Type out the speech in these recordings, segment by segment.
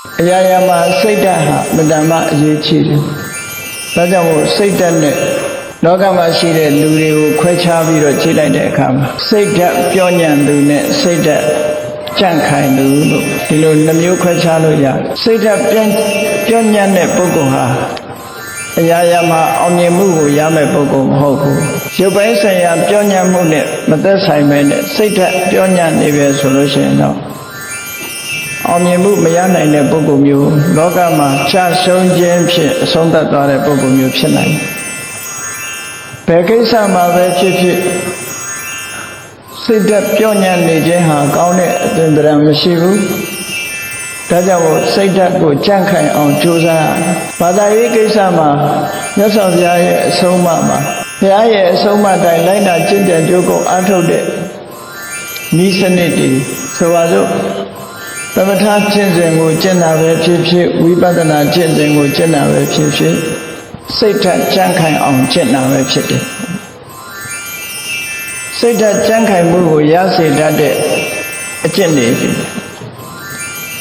အရာရာမှာစိတ်ဓာတ်ဟာမတ္တမအရေးကြီးတယ်။ဒါကြောင့်မို့စိတ်ဓာတ်နဲ့လောကမှာရှိတဲ့လူတွေကိုခွဲခြားပြီးတော့ကြည့်လိုက်တဲ့အခါမှာစိတ်ဓာတ်ပြောညံ့သူနဲ့စိတ်ဓာတ်ကြန့်ခိုင်သူလို့ဒီလိုနှမျိုးခွဲခြားလို့ရတယ်။စိတ်ဓာတ်ပြန်ပြောညံ့တဲ့ပုဂ္ဂိုလ်ဟာအရာရာမှာအောင်မြင်မှုကိုရမယ့်ပုဂ္ဂိုလ်မဟုတ်ဘူး။ရုပ်ပိုင်းဆိုင်ရာပြောညံ့မှုနဲ့မသက်ဆိုင်ပဲနဲ့စိတ်ဓာတ်ပြောညံ့နေပဲဆိုလို့ရှိရင်တော့ အောင်မြင်မှုမရနိုင်တဲ့ပုဂ္ဂိုလ်မျိုးလောကမှာချဆုံးခြင်းဖြင့်အဆုံးသတ်သွားတဲ့ပုဂ္ဂိုလ်မျိုးဖြစ်နိုင်တယ်။ဘယ်ကိစ္စမှာပဲဖြစ်ဖြစ်စိတ်ဓာတ်ပြောညံ့နေခြင်းဟာကောင်းတဲ့အသွင်သဏ္ဍာန်မရှိဘူး။ဒါကြောင့်မို့စိတ်ဓာတ်ကိုကြန့်ခိုင်အောင်ကြိုးစားဘာသာရေးကိစ္စမှာမြတ်စွာဘုရားရဲ့အဆုံးအမမှာဘုရားရဲ့အဆုံးအမတိုင်းလိုက်တာကျင့်ကြံကြိုးကိုအားထုတ်တဲ့ဤစနစ်တွေဆိုပါစို့ သမထကျင့်စဉ်ကိုကျင့်တာပဲဖြစ်ဖြစ်ဝိပဿနာကျင့်စဉ်ကိုကျင့်တာပဲဖြစ်ဖြစ်စိတ်ဓာတ်ကြန့်ခိုင်အောင်ကျင့်တာပဲဖြစ်တယ်စိတ်ဓာတ်ကြန့်ခိုင်မှုကိုရစေတတ်တဲ့အကျင့်တွေဖြစ်တယ်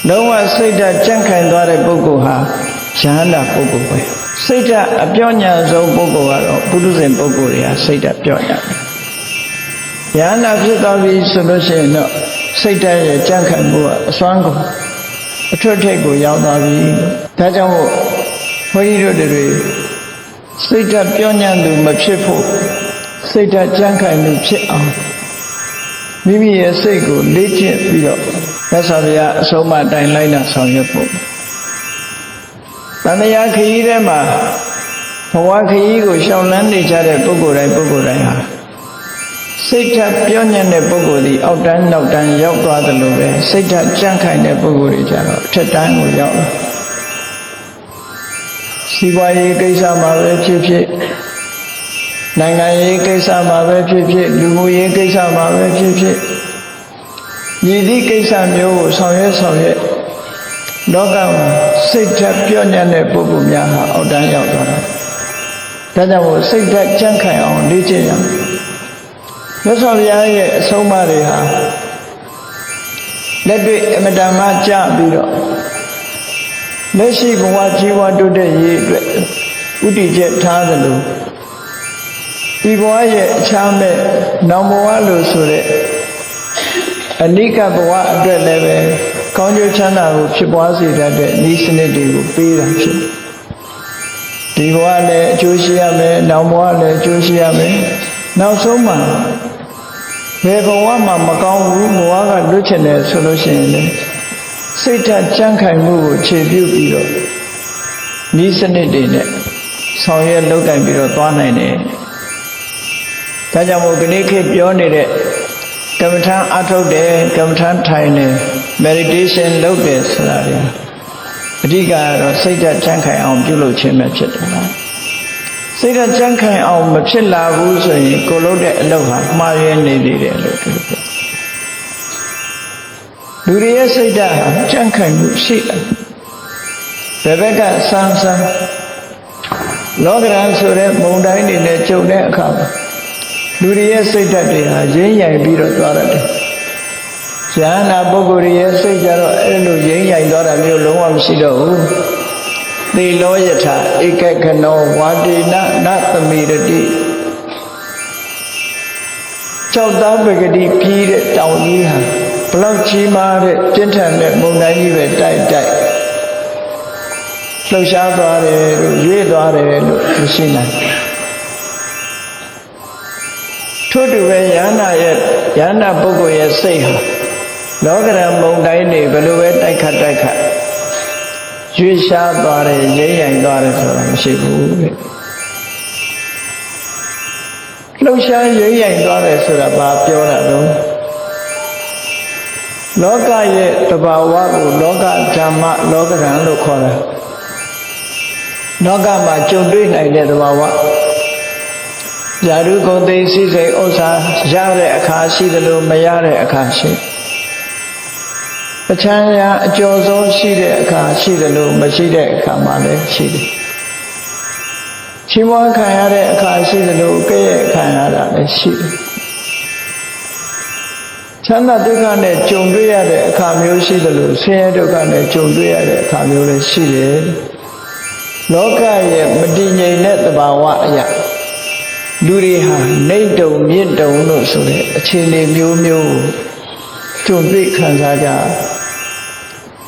လုံးဝစိတ်ဓာတ်ကြန့်ခိုင်သွားတဲ့ပုဂ္ဂိုလ်ဟာယဟန္တာပုဂ္ဂိုလ်ပဲစိတ်ဓာတ်အပြောညာဆုံးပုဂ္ဂိုလ်ကတော့ပုထုဇဉ်ပုဂ္ဂိုလ်တွေကစိတ်ဓာတ်ပြောညာတယ်ယဟန္တာဖြစ်သွားပြီဆိုလို့ရှိရင်တော့ စိတ်ဓာတ်ရဲ့ကြန့်ခိုင်မှုကအစွမ်းကုန်အထွတ်ထိပ်ကိုရောက်သွားပြီဒါကြောင့်မို့ဘုန်းကြီးတို့တွေစိတ်ဓာတ်ပြောညာသူမဖြစ်ဖို့စိတ်ဓာတ်ကြန့်ခိုင်မှုဖြစ်အောင်မိမိရဲ့စိတ်ကိုလေ့ကျင့်ပြီးတော့မြတ်စွာဘုရားအဆုံးအမတိုင်းလိုက်နာဆောင်ရွက်ဖို့တဏှာခရီးထဲမှာဘဝခရီးကိုရှောင်လန်းနေကြတဲ့ပုဂ္ဂိုလ်တိုင်းပုဂ္ဂိုလ်တိုင်းဟာ စိတ်ဓာတ်ပြောညံ့တဲ့ပုဂ္ဂိုလ်ဒီအောက်တန်းနောက်တန်းရောက်သွားတယ်လို့ပဲစိတ်ဓာတ်ကြန့်ခိုင်တဲ့ပုဂ္ဂိုလ်တွေကြတော့အထက်တန်းကိုရောက်လာစီးပွားရေးကိစ္စမှာပဲဖြစ်ဖြစ်နိုင်ငံရေးကိစ္စမှာပဲဖြစ်ဖြစ်လူမှုရေးကိစ္စမှာပဲဖြစ်ဖြစ်ညီသည့်ကိစ္စမျိုးကိုဆောင်ရွက်ဆောင်ရွက်လောကမှာစိတ်ဓာတ်ပြောညံ့တဲ့ပုဂ္ဂိုလ်များဟာအောက်တန်းရောက်သွားတာဒါကြောင့်မို့စိတ်ဓာတ်ကြန့်ခိုင်အောင်လေ့ကျင့်ရမယ် မြတ်စွာဘုရားရဲ့အဆုံးအမတွေဟာလက်တွေ့အမတန်မှကြပြီးတော့လက်ရှိဘဝကြီးဝါတိုးတက်ရေးအတွက်ဥတည်ချက်ထားသလိုဒီဘဝရဲ့အခြားမဲ့နောင်ဘဝလို့ဆိုတဲ့အနိကဘဝအတွက်လည်းပဲကောင်းကျိုးချမ်းသာကိုဖြစ်ပွားစေတတ်တဲ့ဤစနစ်တွေကိုပေးတာဖြစ်ဒီဘဝလည်းအကျိုးရှိရမယ်နောင်ဘဝလည်းအကျိုးရှိရမယ်နောက်ဆုံးမှာ ဘယ်ဘဝမှာမကောင်းဘူးဘဝကလွတ်ချင်တယ်ဆိုလို့ရှိရင်လေစိတ်ဓာတ်ကြမ်းခိုင်မှုကိုခြေပြုပြီးတော့ဤစနစ်တွေနဲ့ဆောင်ရွက်လုပ်ကင်ပြီးတော့သွားနိုင်တယ်ဒါကြောင့်မို့ဒီနေ့ခေတ်ပြောနေတဲ့ကမ္မထာအထုတ်တယ်ကမ္မထာထိုင်တယ် meditation လုပ်တယ်ဆိုတာတွေအဓိကကတော့စိတ်ဓာတ်ချမ်းခိုင်အောင်ပြုလုပ်ခြင်းပဲဖြစ်တယ် စိတ်ဓာတ်ချမ်းခိုင်အောင်မဖြစ်လာဘူးဆိုရင်ကိုလုပ်တဲ့အလုပ်ဟာမှားရင်းနေသေးတယ်လို့ပြောတယ်လူတွေရဲ့စိတ်ဓာတ်ဟာချမ်းခိုင်မှုရှိတယ်ဘယ်ဘက်ကစမ်းစမ်းလောကရန်ဆိုတဲ့မုံတိုင်းတွေနဲ့ကြုံတဲ့အခါမှာလူတွေရဲ့စိတ်ဓာတ်တွေဟာရင်းရိုင်ပြီးတော့သွားရတယ်။ဉာဏ်နာပုဂ္ဂိုလ်ရဲ့စိတ်ကြတော့အဲ့လိုရင်းရိုင်သွားတာမျိုးလုံးဝမရှိတော့ဘူး။ သေလောယထာဧကခနောဝါတိနနသမိရတိကြောက်သားပဂတိပြီးတဲ့တောင်ကြီးဟာဘလောက်ကြီးမားတဲ့ပြင်းထန်တဲ့မုန်တိုင်းကြီးပဲတိုက်တိုက်လှုပ်ရှားသွားတယ်လို့ရွေ့သွားတယ်လို့မရှိနိုင်ဘူးထို့တူပဲယန္နာရဲ့ယန္နာပုဂ္ဂိုလ်ရဲ့စိတ်ဟာလောကရန်မုံတိုင်းနေဘယ်လိုပဲတိုက်ခတ်တိုက်ခတ် ရွေ့ရှားသွားတယ်ရိမ့်ရိုင်သွားတယ်ဆိုတာမရှိဘူးတဲ့လှုပ်ရှားရိမ့်ရိုင်သွားတယ်ဆိုတာဘာပြောတာတော့လောကရဲ့တဘာဝကိုလောကဓမ္မလောကရန်လို့ခေါ်တာလောကမှာကြုံတွေ့နိုင်တဲ့တဘာဝဇာတုကုန်သိစိစိတ်ဥစ္စာရတဲ့အခါရှိတယ်လို့မရတဲ့အခါရှိ ပချမ်းရာအကျော်ဆုံးရှိတဲ့အခါရှိတယ်လို့မရှိတဲ့အခါမှလည်းရှိတယ်ချီးမွမ်းခံရတဲ့အခါရှိတယ်လို့ကဲ့ရဲ့ခံရတာလည်းရှိတယ်ချမ်းသာဒုက္ခနဲ့ကြုံတွေ့ရတဲ့အခါမျိုးရှိတယ်လို့ဆင်းရဲဒုက္ခနဲ့ကြုံတွေ့ရတဲ့အခါမျိုးလည်းရှိတယ်လောကရဲ့မတည်ငြိမ်တဲ့သဘာဝအရာလူတွေဟာနေတုံမြင့်တုံလို့ဆိုတဲ့အခြေအနေမျိုးမျိုးကြုံတွေ့ခံစားကြ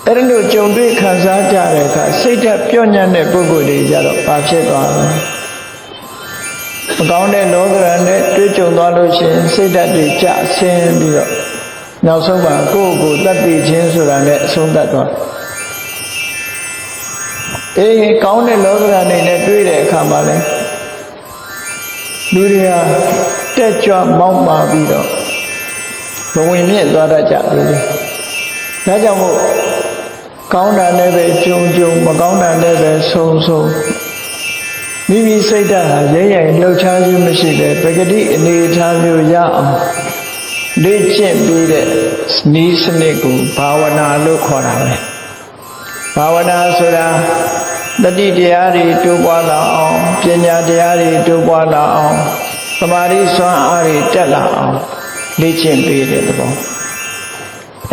အဲ့ဒါလို့ကြုံတွေ့ခံစားကြတဲ့အခါစိတ်ဓာတ်ပြော့ညံ့တဲ့ပုဂ္ဂိုလ်တွေကြတော့ဘာဖြစ်သွားလဲမကောင်းတဲ့လောကရန်နဲ့တွေ့ကြုံသွားလို့ရှိရင်စိတ်ဓာတ်တွေကြဆင်းပြီးတော့နောက်ဆုံးမှာကိုယ့်ကိုယ်တတ်သိခြင်းဆိုတာနဲ့အဆုံးသတ်သွားအေးကောင်းတဲ့လောကရန်တွေနဲ့တွေ့တဲ့အခါမှာလဲလူတွေဟာတက်ကြွမောက်မာပြီးတော့ဘဝင်မြင့်သွားတတ်ကြပြီလေဒါကြောင့်မို့ ကောင်းတာနဲ့ပဲကြုံကြုံမကောင်းတာနဲ့ပဲဆုံးဆုံးမိမိစိတ်ဓာတ်ဟာရဲရဲလှုပ်ရှားခြင်းမရှိတဲ့ပဂတိအနေအထားမျိုးရအောင်လေ့ကျင့်ပြီးတဲ့ဤစနစ်ကိုဘာဝနာလို့ခေါ်တာပဲဘာဝနာဆိုတာတတိတရားတွေတိုးပွားလာအောင်ပညာတရားတွေတိုးပွားလာအောင်သမာဓိစွမ်းအားတွေတက်လာအောင်လေ့ကျင့်ပေးတဲ့သဘော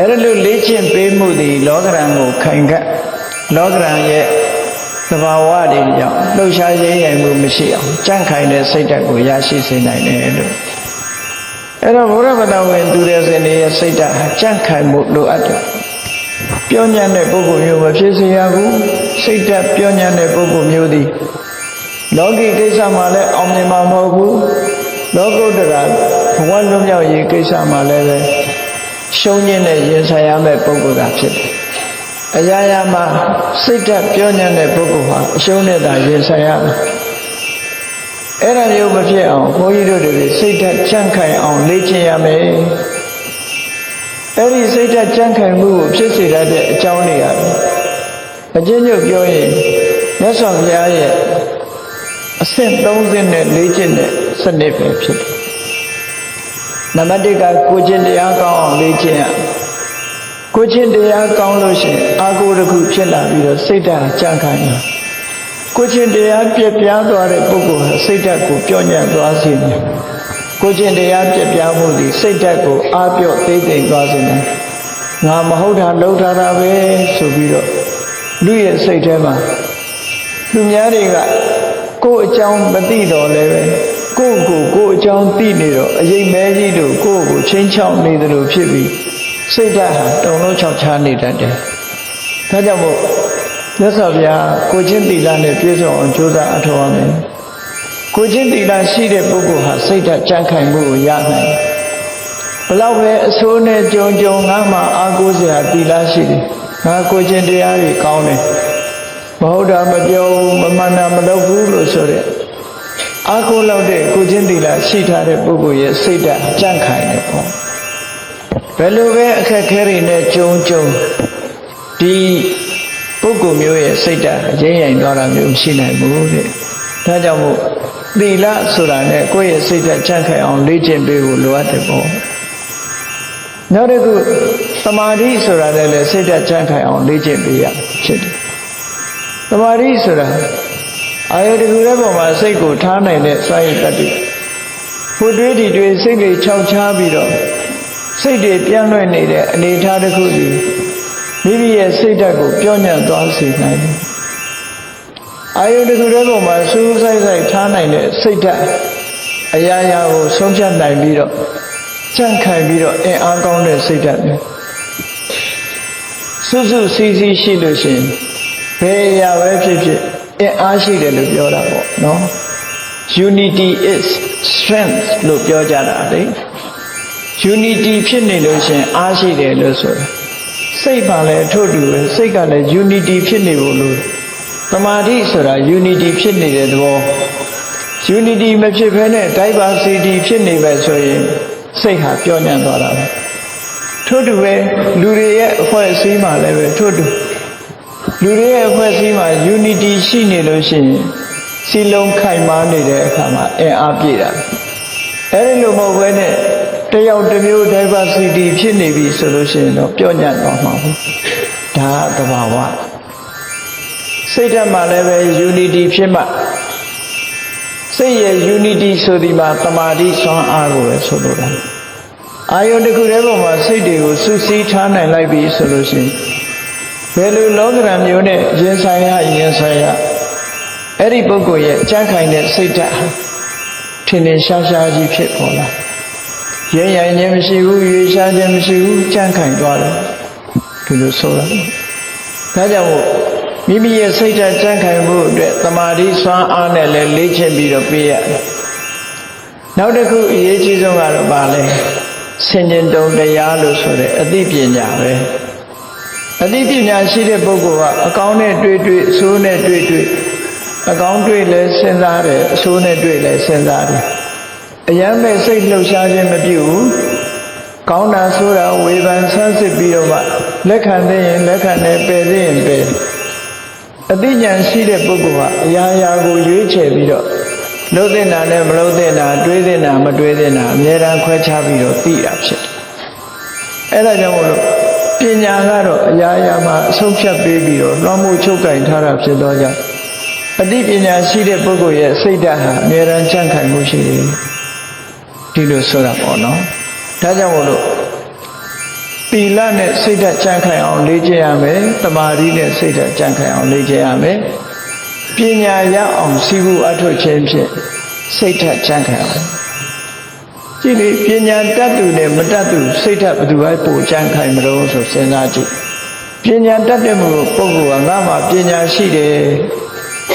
အဲ့ဒါလို့လေ့ကျင့်ပေးမှုသည်လောကရန်ကိုခိုင်ခတ်လောကရန်ရဲ့သဘာဝတွေကြောင့်လှုပ်ရှားရင်းရိုင်မှုမရှိအောင်ကြန့်ခိုင်တဲ့စိတ်ဓာတ်ကိုရရှိစေနိုင်တယ်လို့အဲ့တော့ဘုရားဗတာဝင်သူတဲ့စင်ရဲ့စိတ်ဓာတ်ဟာကြန့်ခိုင်မှုလိုအပ်တယ်ပြောညံ့တဲ့ပုဂ္ဂိုလ်မျိုးမဖြစ်စေရဘူးစိတ်ဓာတ်ပြောညံ့တဲ့ပုဂ္ဂိုလ်မျိုးသည်လောကီကိစ္စမှာလည်းအောင်မြင်မှာမဟုတ်ဘူးလောကုတ္တရာဘဝလွတ်မြောက်ရေးကိစ္စမှာလည်းပဲ ရှုံးညင်းတဲ့ရင်ဆိုင်ရမယ့်ပုဂ္ဂိုလ်သာဖြစ်တယ်အရာရာမှာစိတ်ဓာတ်ပြောညံ့တဲ့ပုဂ္ဂိုလ်ဟာအရှုံးနဲ့သာရင်ဆိုင်ရမယ်အဲ့ဒါမျိုးမဖြစ်အောင်ဘုန်းကြီးတို့တွေစိတ်ဓာတ်ကြန့်ခိုင်အောင်လေ့ကျင့်ရမယ်အဲ့ဒီစိတ်ဓာတ်ကြန့်ခိုင်မှုကိုဖြစ်စေတတ်တဲ့အကြောင်းတွေရတယ်အချင်းချင်းပြောရင်မြတ်စွာဘုရားရဲ့အဆင့်30နဲ့လေ့ကျင့်တဲ့စနစ်ပဲဖြစ်တယ် နံပါတ်1ကကိုကျင့်တရားကောင်းအောင်လေ့ကျင့်ရကိုကျင့်တရားကောင်းလို့ရှိရင်အာကိုတစ်ခုဖြစ်လာပြီးတော့စိတ်ဓာတ်ကြန့်ခိုင်တယ်ကိုကျင့်တရားပြည့်ပြားသွားတဲ့ပုဂ္ဂိုလ်ဟာစိတ်ဓာတ်ကိုပြောညံ့သွားစေတယ်ကိုကျင့်တရားပြည့်ပြားမှုဒီစိတ်ဓာတ်ကိုအားပြော့သိမ့်သိမ့်သွားစေတယ်ငါမဟုတ်တာလှုပ်ထားတာပဲဆိုပြီးတော့လူရဲ့စိတ်ထဲမှာလူများတွေကကိုယ်အကြောင်းမသိတော့လည်းပဲ ကိုယ့်ကိုကိုယ်အကြောင်းသိနေတော့အရေးမဲကြီးတို့ကိုယ့်ကိုချင်းချောက်နေတယ်လို့ဖြစ်ပြီးစိတ်ဓာတ်ဟာတုံလုံးချောက်ချားနေတတ်တယ်။ဒါကြောင့်မို့မြတ်စွာဘုရားကိုချင်းသီလနဲ့ပြည့်စုံအောင်ကြိုးစားအထောက်အမယ်။ကိုချင်းသီလရှိတဲ့ပုဂ္ဂိုလ်ဟာစိတ်ဓာတ်ကြံ့ခိုင်မှုကိုရနိုင်တယ်။ဘလောက်ပဲအဆိုးနဲ့ကြုံကြုံငါမှအာကိုးစရာသီလရှိတယ်။ငါကိုချင်းတရားတွေကောင်းတယ်။မဟုတ်တာမပြောဘူးမမှန်တာမလုပ်ဘူးလို့ဆိုတဲ့ အာကိုလောက်တဲ့ကိုချင်းသီလရှိထားတဲ့ပုဂ္ဂိုလ်ရဲ့စိတ်ဓာတ်ကြံ့ခိုင်တယ်ပေါ့ဘယ်လိုပဲအခက်ခဲတွေနဲ့ကြုံကြုံဒီပုဂ္ဂိုလ်မျိုးရဲ့စိတ်ဓာတ်ရင်းရင်သွားတာမျိုးရှိနိုင်ဘူးတဲ့ဒါကြောင့်မို့သီလဆိုတာနဲ့ကိုယ့်ရဲ့စိတ်ဓာတ်ကြံ့ခိုင်အောင်လေ့ကျင့်ပေးဖို့လိုအပ်တယ်ပေါ့နောက်တစ်ခုသမာဓိဆိုတာလည်းစိတ်ဓာတ်ကြံ့ခိုင်အောင်လေ့ကျင့်ပေးရဖြစ်တယ်သမာဓိဆိုတာ အာယုတကူတဲ့ပုံမှာစိတ်ကိုထားနိုင်တဲ့စွမ်းရည်တတ္တိဟိုတွေးဒီတွေးစိတ်တွေခြောက်ခြားပြီးတော့စိတ်တွေပြန့်လွင့်နေတဲ့အနေအထားတစ်ခုစီမိမိရဲ့စိတ်ဓာတ်ကိုပြောင်းညံ့သွားစေနိုင်တယ်အာယုတကူတဲ့ပုံမှာစူးစိုက်စိုက်ထားနိုင်တဲ့စိတ်ဓာတ်အရာရာကိုဆုံးဖြတ်နိုင်ပြီးတော့ကြန့်ခိုင်ပြီးတော့အင်အားကောင်းတဲ့စိတ်ဓာတ်မျိုးစွစွစီးစီးရှိလို့ရှိရင်ဘယ်အရာပဲဖြစ်ဖြစ် အင်အားရှိတယ်လို့ပြောတာပေါ့နော် unity is strength လို့ပြောကြတာလေ unity ဖြစ်နေလို့ရှင်အားရှိတယ်လို့ဆိုတာစိတ်ပါလဲထို့တူပဲစိတ်ကလည်း unity ဖြစ်နေဖို့လို့သမာဓိဆိုတာ unity ဖြစ်နေတဲ့သဘော unity မဖြစ်ဘဲနဲ့ diversity ဖြစ်နေပဲဆိုရင်စိတ်ဟာပြောညံ့သွားတာပဲထို့တူပဲလူတွေရဲ့အဖွဲ့အစည်းမှာလည်းပဲထို့တူ လူတွေရဲ့အဖွဲ့အစည်းမှာ unity ရှိနေလို့ရှိရင်စီလုံးခိုင်မာနေတဲ့အခါမှာအင်အားပြည့်တာအဲဒီလိုမဟုတ်ဘဲနဲ့တယောက်တစ်မျိုး diversity ဖြစ်နေပြီဆိုလို့ရှိရင်တော့ပြောညံ့သွားမှာဘူးဒါကသဘာဝစိတ်ဓာတ်မှာလည်းပဲ unity ဖြစ်မှစိတ်ရဲ့ unity ဆိုဒီမှာတမာတိဆွမ်းအားကိုပဲဆိုလိုတာအာယုန်တစ်ခုတည်းပေါ်မှာစိတ်တွေကိုစူးစီးထားနိုင်လိုက်ပြီဆိုလို့ရှိရင် ဘယ်လိုလောကရန်မျိုးနဲ့ရင်ဆိုင်ရရင်ဆိုင်ရအဲ့ဒီပုဂ္ဂိုလ်ရဲ့ကြံ့ခိုင်တဲ့စိတ်ဓာတ်ဟာထင်ထင်ရှားရှားကြီးဖြစ်ပေါ်လာရဲရိုင်ခြင်းမရှိဘူးရွေရှားခြင်းမရှိဘူးကြံ့ခိုင်သွားတယ်ဒီလိုဆိုတာဒါကြောင့်မို့မိမိရဲ့စိတ်ဓာတ်ကြံ့ခိုင်ဖို့အတွက်တမာတိစွမ်းအားနဲ့လည်းလေ့ကျင့်ပြီးတော့ပြရတယ်နောက်တစ်ခုအရေးကြီးဆုံးကတော့ပါလဲဆင်ញင်တုံတရားလို့ဆိုတဲ့အသိပညာပဲ အသိပညာရှိတဲ့ပုဂ္ဂိုလ်ကအကောင်းနဲ့တွေ့တွေ့အဆိုးနဲ့တွေ့တွေ့အကောင်းတွေ့လဲစဉ်းစားတယ်အဆိုးနဲ့တွေ့လဲစဉ်းစားတယ်အယမ်းမဲ့စိတ်လှုပ်ရှားခြင်းမပြုဘူးကောင်းတာဆိုတာဝေဖန်ဆန်းစစ်ပြီးတော့မှလက်ခံသိရင်လက်ခံတယ်ပယ်သိရင်ပယ်အသိဉာဏ်ရှိတဲ့ပုဂ္ဂိုလ်ကအရာရာကိုရွေးချယ်ပြီးတော့လှုပ်တဲ့နာနဲ့မလှုပ်တဲ့နာတွေးတဲ့နာမတွေးတဲ့နာအများအားခွဲခြားပြီးတော့သိတာဖြစ်တယ်အဲ့ဒါကြောင့်မို့လို့ ပညာကတော့အရာရာမှာအဆုံးဖြတ်ပေးပြီးတော့လွှမ်းမိုးချုပ်ကင်ထားတာဖြစ်သောကြောင့်အသိပညာရှိတဲ့ပုဂ္ဂိုလ်ရဲ့စိတ်ဓာတ်ဟာအမြဲတမ်းကြံ့ခိုင်မှုရှိတယ်ဒီလိုဆိုတာပေါ့နော်ဒါကြောင့်မို့လို့ပီလနဲ့စိတ်ဓာတ်ကြံ့ခိုင်အောင်လေ့ကျင့်ရမယ်တမာရီနဲ့စိတ်ဓာတ်ကြံ့ခိုင်အောင်လေ့ကျင့်ရမယ်ပညာရအောင်စီးပူးအထုတ်ခြင်းဖြင့်စိတ်ဓာတ်ကြံ့ခိုင်အောင် ကြည့်လေပညာတတ်သူနဲ့မတတ်သူစိတ်ဓာတ်ဘယ်သူပဲပိုကြံ့ခိုင်မလို့ဆိုစဉ်းစားကြည့်ပညာတတ်တဲ့မှုပုဂ္ဂိုလ်ကငါမှပညာရှိတယ်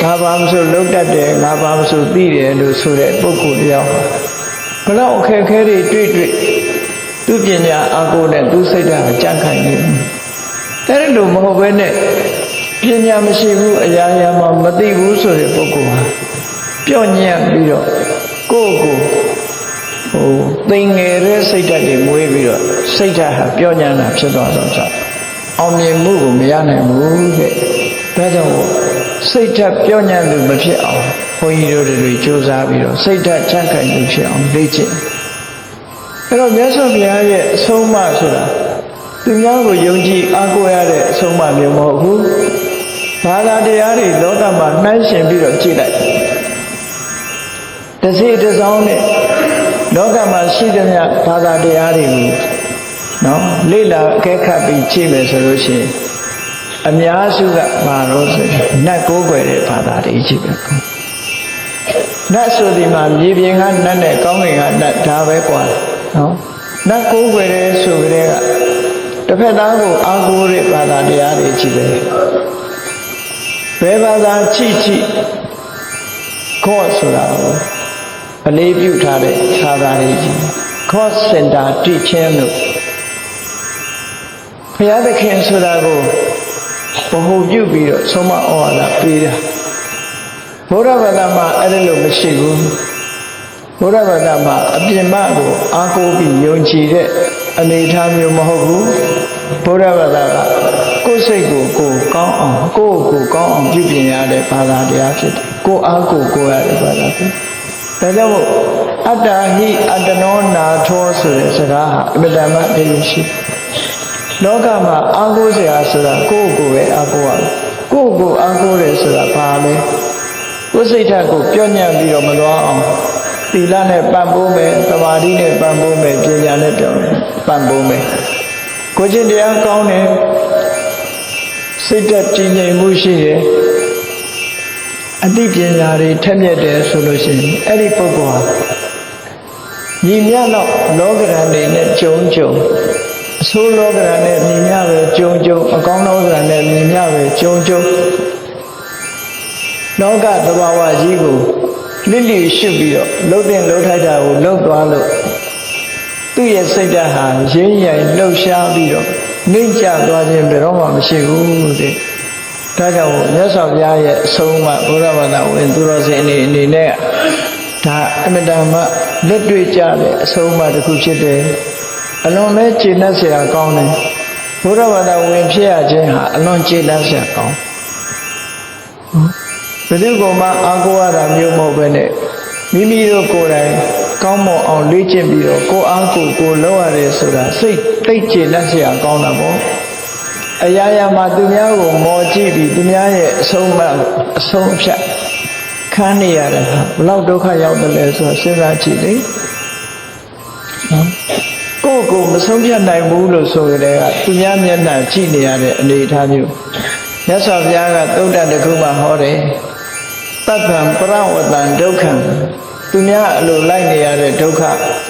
ငါဘာမဆိုလုံးတတ်တယ်ငါဘာမဆိုသိတယ်လို့ဆိုတဲ့ပုဂ္ဂိုလ်တယောက်ဘလောက်အခက်အခဲတွေတွေ့တွေ့သူပညာအာကိုနဲ့သူစိတ်ဓာတ်ကြံ့ခိုင်နေတယ်အဲ့လိုမဟုတ်ဘဲနဲ့ပညာမရှိဘူးအရာရာမှမသိဘူးဆိုတဲ့ပုဂ္ဂိုလ်ဟာပြော့ညံ့ပြီးတော့ကိုယ့်ကိုယ်ဟို သိငယ်တဲ့စိတ်ဓာတ်တွေမွေးပြီးတော့စိတ်ဓာတ်ဟာပြော့ညံ့တာဖြစ်သွားတော့ကြောင့်အောင်မြင်မှုကိုမရနိုင်ဘူးတဲ့ဒါကြောင့်စိတ်ဓာတ်ပြော့ညံ့သူမဖြစ်အောင်ဘုန်းကြီးတို့တွေစူးစမ်းပြီးတော့စိတ်ဓာတ်ချမ်းခိုင်သူဖြစ်အောင်လေ့ကျင့်အဲ့တော့မြတ်စွာဘုရားရဲ့အဆုံးအမဆိုတာသူများကိုယုံကြည်အားကိုးရတဲ့အဆုံးအမမျိုးမဟုတ်ဘူးဘာသာတရားတွေလောကမှာနှိုင်းရှင်ပြီးတော့ကြည့်လိုက်တစ်စီတစ်စောင်းနဲ့ လောကမှာရှိသမျှဘာသာတရားတွေကိုနော်လေ့လာအကဲခတ်ပြီးကြည့်မယ်ဆိုလို့ရှိရင်အများစုကမာလို့ဆိုရင်နတ်ကိုးကွယ်တဲ့ဘာသာတွေကြီးပဲနတ်ဆိုဒီမှာမြေပြင်ကနတ်နဲ့ကောင်းကင်ကနတ်ဒါပဲကွာနော်နတ်ကိုးကွယ်တဲ့ဆိုကြတဲ့ကတစ်ဖက်သားကိုအာကိုးတဲ့ဘာသာတရားတွေကြီးပဲဘယ်ဘာသာချိချိခော့ဆိုတာကို အလေးပြုထားတဲ့ဘာသာတွေကြီးခော့စင်တာတိချင်းလို့ဘုရားသခင်ဆိုတာကိုဘ ਹੁ ပြုပြီးတော့ဆုံးမဩဝါဒပေးတာဘုရားဘာသာမှာအဲ့ဒါလို့မရှိဘူးဘုရားဘာသာမှာအပြင်မကိုအာကိုပြီးယုံကြည်တဲ့အနေအထားမျိုးမဟုတ်ဘူးဘုရားဘာသာကကိုယ်စိတ်ကိုကိုယ်ကောင်းအောင်ကိုယ့်ကိုယ်ကောင်းအောင်ပြုပြင်ရတဲ့ဘာသာတရားဖြစ်တယ်ကိုယ်အားကိုယ်ကိုယ်ရတဲ့ဘာသာဖြစ် ဒါကြောင့်မို့အတ္တဟိအတ္တနောနာထောဆိုတဲ့စကားဟာအမြဲတမ်းအရေးရှိလောကမှာအာကိုးစရာဆိုတာကိုယ့်ကိုယ်ပဲအာကိုးရကိုယ့်ကိုယ်အာကိုးတယ်ဆိုတာဘာလဲကိုယ်စိတ်ဓာတ်ကိုပြော့ညံ့ပြီးတော့မလွားအောင်သီလနဲ့ပံ့ပိုးမယ်သမာဓိနဲ့ပံ့ပိုးမယ်ပညာနဲ့ပြောပံ့ပိုးမယ်ကိုချင်းတရားကောင်းတယ်စိတ်ဓာတ်တည်ငြိမ်မှုရှိတယ် အသိပညာတွေထက်မြက်တယ်ဆိုလို့ရှိရင်အဲ့ဒီပုဂ္ဂိုလ်ဟာညီမြတော့လောကရန်တွေနဲ့ကြုံကြုံအဆိုးလောကရန်နဲ့ညီမြပဲကြုံကြုံအကောင်းလောကရန်နဲ့ညီမြပဲကြုံကြုံလောကသဘာဝကြီးကိုလိလိရှုပြီးတော့လှုပ်တဲ့လှုပ်ထိုက်တာကိုလှုပ်သွားလို့သူ့ရဲ့စိတ်ဓာတ်ဟာရင်းရိုင်လှုပ်ရှားပြီးတော့နှိမ့်ကျသွားခြင်းဘယ်တော့မှမရှိဘူးတဲ့ ဒါကြောင့်မြတ်စွာဘုရားရဲ့အဆုံးအမဘုရားဘာသာဝင်သူတော်စင်အနေအနေနဲ့ဒါအမြဲတမ်းလက်တွေ့ကြတဲ့အဆုံးအမတစ်ခုဖြစ်တယ်အလွန်ပဲကျေနပ်စရာကောင်းတယ်ဘုရားဘာသာဝင်ဖြစ်ရခြင်းဟာအလွန်ကျေနပ်စရာကောင်းဘယ်သူကမှအာကိုရတာမျိုးမဟုတ်ပဲနဲ့မိမိတို့ကိုယ်တိုင်ကောင်းမွန်အောင်လေ့ကျင့်ပြီးတော့ကိုအားကိုကိုလောက်ရတယ်ဆိုတာစိတ်သိကျေနပ်စရာကောင်းတာပေါ့ အရာရာမှာသူများကိုမော်ကြည့်ပြီးသူများရဲ့အဆုံးမအဆုံးအဖြတ်ခန်းနေရတဲ့ဟာဘလောက်ဒုက္ခရောက်တယ်လဲဆိုတော့စဉ်းစားကြည့်လေနော်ကိုယ့်ယ့်ကိုယ်မဆုံးဖြတ်နိုင်ဘူးလို့ဆိုကြတဲ့ကသူများမျက်နှာကြည့်နေရတဲ့အနေအထားမျိုးမြတ်စွာဘုရားကသုဒ္ဓတခုမှဟောတယ်တပ္ပံပရဝတံဒုက္ခံသူများအလိုလိုက်နေရတဲ့ဒုက္ခ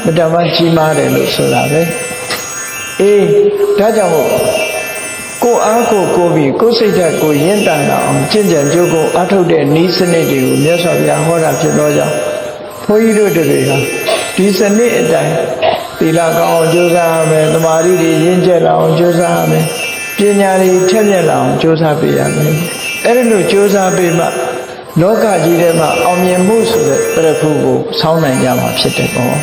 မတမကြီးမားတယ်လို့ဆိုတာပဲအေးဒါကြောင့်မို့ ကိုယ်အားကိုယ်ကိုယ်ပြီးကိုယ်စိတ်ဓာတ်ကိုရင့်တန်လာအောင်ကျင့်ကြံကြိုးကိုအထုတ်တဲ့ဤစနစ်တွေကိုမြတ်စွာဘုရားဟောတာဖြစ်တော့ကြောင့်ဘုန်းကြီးတို့တွေဟာဒီစနစ်အတိုင်းသီလကောင်းအောင်ကြိုးစားရမယ်သမာဓိတွေရင့်ကျက်လာအောင်ကြိုးစားရမယ်ပညာတွေထက်မြက်လာအောင်ကြိုးစားပေးရမယ်အဲ့ဒီလိုကြိုးစားပေးမှလောကကြီးထဲမှာအောင်မြင်မှုဆိုတဲ့ပြည့်ဖူးကိုဆောင်းနိုင်ကြမှာဖြစ်တယ်ပေါ့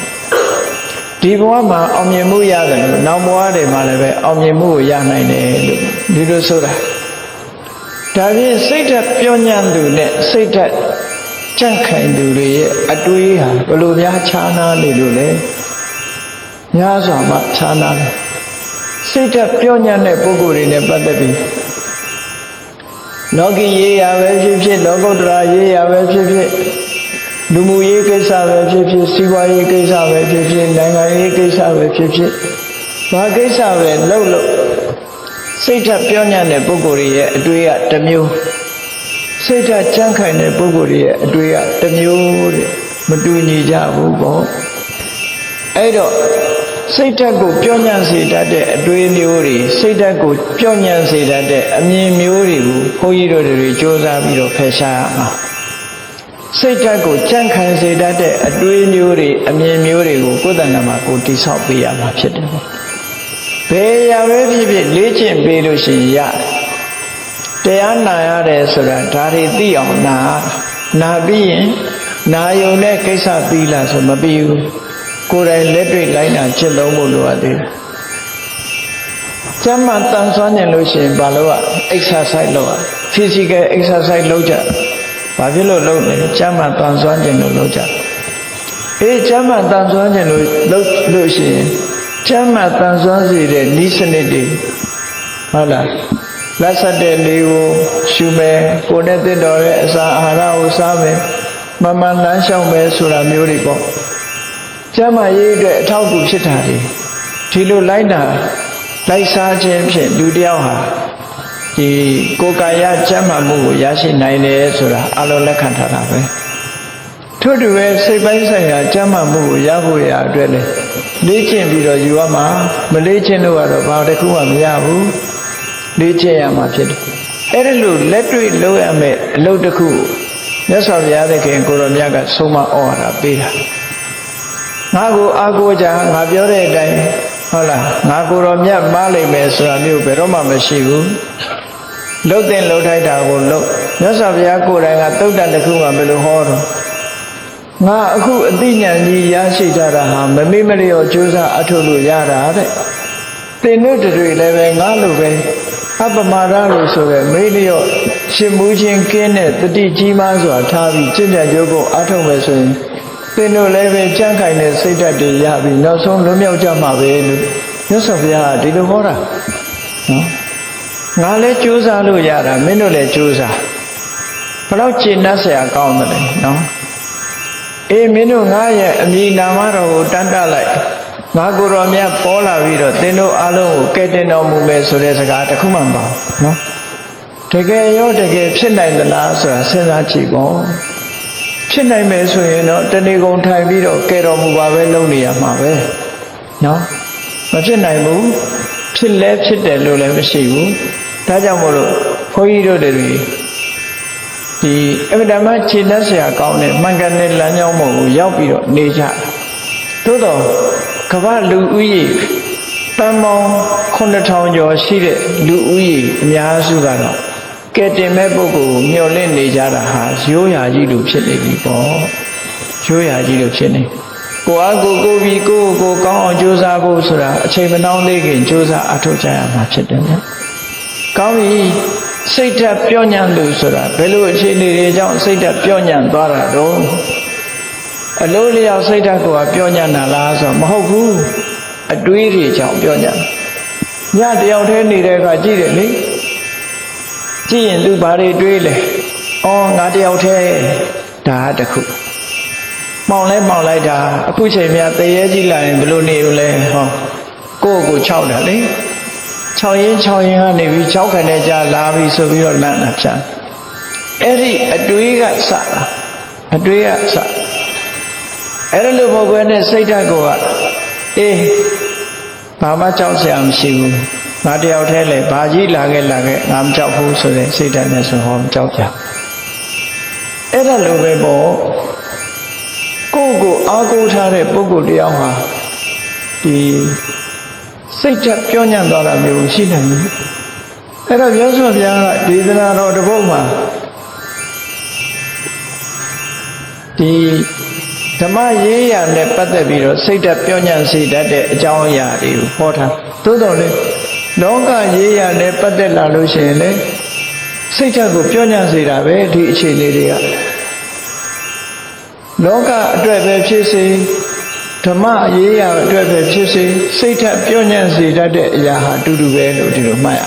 ဒီဘဝမှာအောင်မြင်မှုရတယ်လို့နောက်ဘဝတွေမှာလည်းပဲအောင်မြင်မှုကိုရနိုင်တယ်လို့ဒီလိုဆိုတာဒါဖြင့်စိတ်ဓာတ်ပြောညံ့သူနဲ့စိတ်ဓာတ်ကြန့်ခိုင်သူတွေရဲ့အတွေးဟာဘလို့များခြားနာနေလို့လဲများစွာမှခြားနာတယ်စိတ်ဓာတ်ပြောညံ့တဲ့ပုဂ္ဂိုလ်တွေနဲ့ပတ်သက်ပြီးလောကီရေးရပဲဖြစ်ဖြစ်လောကုတ္တရာရေးရပဲဖြစ်ဖြစ် လူမှုရေးကိစ္စပဲဖြစ်ဖြစ်စီးပွားရေးကိစ္စပဲဖြစ်ဖြစ်နိုင်ငံရေးကိစ္စပဲဖြစ်ဖြစ်ဘာကိစ္စပဲလုပ်လို့စိတ်ဓာတ်ပြောညံ့တဲ့ပုဂ္ဂိုလ်ရဲ့အတွေ့အတစ်မျိုးစိတ်ဓာတ်ကြမ်းခိုင်တဲ့ပုဂ္ဂိုလ်ရဲ့အတွေ့အတစ်မျိုးတဲ့မတူညီကြဘူးပေါ့အဲ့တော့စိတ်ဓာတ်ကိုပြောညံ့စေတတ်တဲ့အတွေ့အမျိုးတွေစိတ်ဓာတ်ကိုပြောညံ့စေတတ်တဲ့အမြင်မျိုးတွေကိုဘုန်းကြီးတို့တွေစ조사ပြီးတော့ဖယ်ရှားရမှာ စိတ်ဓာတ်ကိုကြန့်ခိုင်စေတတ်တဲ့အတွေးမျိုးတွေအမြင်မျိုးတွေကိုကိုယ်တဏ္ဍာမှာကိုတိဆောက်ပေးရမှာဖြစ်တယ်ပေါ့ဘယ်ရာပဲဖြစ်ဖြစ်လေ့ကျင့်ပေးလို့ရှိရင်ရတရားနာရတယ်ဆိုတာဒါတွေသိအောင်နာနာပြီးရင်နာယုံတဲ့ကိစ္စပြီးလားဆိုမပြီးဘူးကိုယ်တိုင်လက်တွေ့လိုက်နာကျင့်သုံးဖို့လိုအပ်သေးတယ်ကျမ်းမာတန်ဆွမ်းနေလို့ရှိရင်ဘာလို့က exercise လုပ်ရ physical exercise လုပ်ကြ ဘာဖြစ်လို့လုပ်လဲကျမ်းမာတန်ဆွမ်းခြင်းလို့လုပ်ကြအေးကျမ်းမာတန်ဆွမ်းခြင်းလို့လုပ်လို့ရှိရင်ကျမ်းမာတန်ဆွမ်းစေတဲ့ဤစနစ်တွေဟုတ်လားလက်ဆက်တဲ့လေးကိုရှုမယ်ကိုယ်နဲ့တင့်တော်တဲ့အစာအာဟာရကိုစားမယ်မမှန်လမ်းလျှောက်မယ်ဆိုတာမျိုးတွေပေါ့ကျမ်းမာရေးအတွက်အထောက်အကူဖြစ်တာတွေဒီလိုလိုက်တာလိုက်စားခြင်းဖြင့်လူတယောက်ဟာ ဒီကိုယ်ကာယကျမ်းမာမှုကိုရရှိနိုင်တယ်ဆိုတာအလုံးလက်ခံထားတာပဲထို့တူပဲစိတ်ပိုင်းဆိုင်ရာကျမ်းမာမှုကိုရဖို့ရအတွက်လေလေ့ကျင့်ပြီးတော့ယူရမှာမလေ့ကျင့်လို့ကတော့ဘာတစ်ခုမှမရဘူးလေ့ကျင့်ရမှာဖြစ်တယ်အဲ့ဒါလို့လက်တွေ့လုပ်ရမယ်အလုပ်တစ်ခုမြတ်စွာဘုရားသခင်ကိုရောမြတ်ကဆုံးမဩဝါဒပေးတာငါကိုအာကိုကြငါပြောတဲ့အတိုင်းဟုတ်လားငါကိုရောမြတ်မားလိမ့်မယ်ဆိုတာမျိုးဘယ်တော့မှမရှိဘူး လှုပ်တဲ့လှုပ်ထိုက်တာကိုလှုပ်မြတ်စွာဘုရားကိုယ်တိုင်ကသုတ်တန်တစ်ခုမှဘယ်လိုဟောတော့ငါအခုအသိဉာဏ်ကြီးရရှိကြတာဟာမမေ့မလျော့ကြိုးစားအထုတ်လို့ရတာတဲ့သင်တို့တွေလည်းပဲငါလိုပဲအပမာဒလို့ဆိုရဲမေ့လျော့ရှင်မူခြင်းကင်းတဲ့တတိကြီးမားစွာထားပြီးကျင့်ကြံကြိုးကိုအထုတ်မယ်ဆိုရင်သင်တို့လည်းပဲကြံ့ခိုင်တဲ့စိတ်ဓာတ်တွေရပြီးနောက်ဆုံးလွတ်မြောက်ကြမှာပဲလို့မြတ်စွာဘုရားကဒီလိုဟောတာနော် ငါလည်းကြိုးစားလို့ရတာမင်းတို့လည်းကြိုးစားဘလောက်ကျင့်တတ်ဆရာကောင်းတယ်နော်အေးမင်းတို့ငါရဲ့အမည်နာမတော်ကိုတန်တလိုက်ငါကိုယ်တော်မြတ်ပေါ်လာပြီးတော့သင်တို့အားလုံးကိုကယ်တင်တော်မူမယ်ဆိုတဲ့စကားတခုမှမပါဘူးနော်တကယ်ရောတကယ်ဖြစ်နိုင်သလားဆိုတာစဉ်းစားကြည့်ပေါ့ဖြစ်နိုင်မယ်ဆိုရင်တော့တဏီကုံထိုင်ပြီးတော့ကယ်တော်မူပါပဲလုပ်နေရမှာပဲနော်မဖြစ်နိုင်ဘူး ဖြစ်လဲဖြစ်တယ်လို့လည်းမရှိဘူးဒါကြောင့်မို့လို့ဘုန်းကြီးတို့တွေဒီအမြဲတမ်းခြေလက်ဆရာကောင်းတဲ့မှန်ကန်တဲ့လမ်းကြောင်းပေါ်ကိုရောက်ပြီးတော့နေကြသို့တော့ကမ္ဘာလူဦးရေတန်ပေါင်း9000ကျော်ရှိတဲ့လူဦးရေအများစုကတော့ကဲတင်မဲ့ပုဂ္ဂိုလ်ကိုမျှော်လင့်နေကြတာဟာရိုးရာကြီးလိုဖြစ်နေပြီပေါ့ရိုးရာကြီးလိုဖြစ်နေ ကိုအားကိုကိုပြီးကိုကိုကောင်းအောင်ကြိုးစားဖို့ဆိုတာအချိန်မနှောင်းသေးခင်ကြိုးစားအထောက်ကြရမှာဖြစ်တယ်နော်ကောင်းပြီစိတ်ဓာတ်ပြောညံ့လို့ဆိုတာဘယ်လိုအခြေအနေတွေကြောင့်စိတ်ဓာတ်ပြောညံ့သွားတာတော့အလိုလျောက်စိတ်ဓာတ်ကပြောညံ့တာလားဆိုမဟုတ်ဘူးအတွေးတွေကြောင့်ပြောညံ့ညတယောက်တည်းနေတဲ့အခါကြည့်တယ်လေကြည့်ရင်သူဘာတွေတွေးလဲအော်ငါတယောက်တည်းဒါတခု မောင်လဲမောင်လိုက်တာအခုချိန်မြတရေကြီးလာရင်ဘယ်လိုနေဦးလဲဟောကိုယ့်ကိုယ်6တာလေ6ရင်6ရင်ကနေပြီး6ခနဲ့ကြာလာပြီဆိုပြီးတော့လန့်တာဖြတ်အဲ့ဒီအတွေးကစတာအတွေးကစအဲ့ဒါလို့မဟုတ်ဘဲနဲ့စိတ်ဓာတ်ကိုကအေးဘာမှကြောက်စရာမရှိဘူးငါတယောက်တည်းလေဘာကြီးလာခဲ့လာခဲ့ငါမကြောက်ဘူးဆိုတဲ့စိတ်ဓာတ်နဲ့ဆိုဟောမကြောက်ကြအဲ့ဒါလိုပဲပေါ့ကိုယ့်ကို အားကိုးထားတဲ့ပုဂ္ဂိုလ်တယောက်ဟာဒီစိတ်ဓာတ်ပြောညံ့သွားတာမျိုးရှိနိုင်ဘူးအဲ့တော့မြတ်စွာဘုရားကဒေသနာတော်တစ်ပုဒ်မှာဒီဓမ္မရေးရာနဲ့ပတ်သက်ပြီးတော့စိတ်ဓာတ်ပြောညံ့စေတတ်တဲ့အကြောင်းအရာတွေကိုဟောထားသို့တော်လည်းလောကရေးရာနဲ့ပတ်သက်လာလို့ရှိရင်လေစိတ်ဓာတ်ကိုပြောညံ့စေတာပဲဒီအခြေအနေတွေက လောကအတွက်ပဲဖြစ်စေဓမ္မရေးရာအတွက်ပဲဖြစ်စေစိတ်ဓာတ်ပြောညံ့စေတတ်တဲ့အရာဟာအတူတူပဲလို့ဒီလိုမှတ်ရ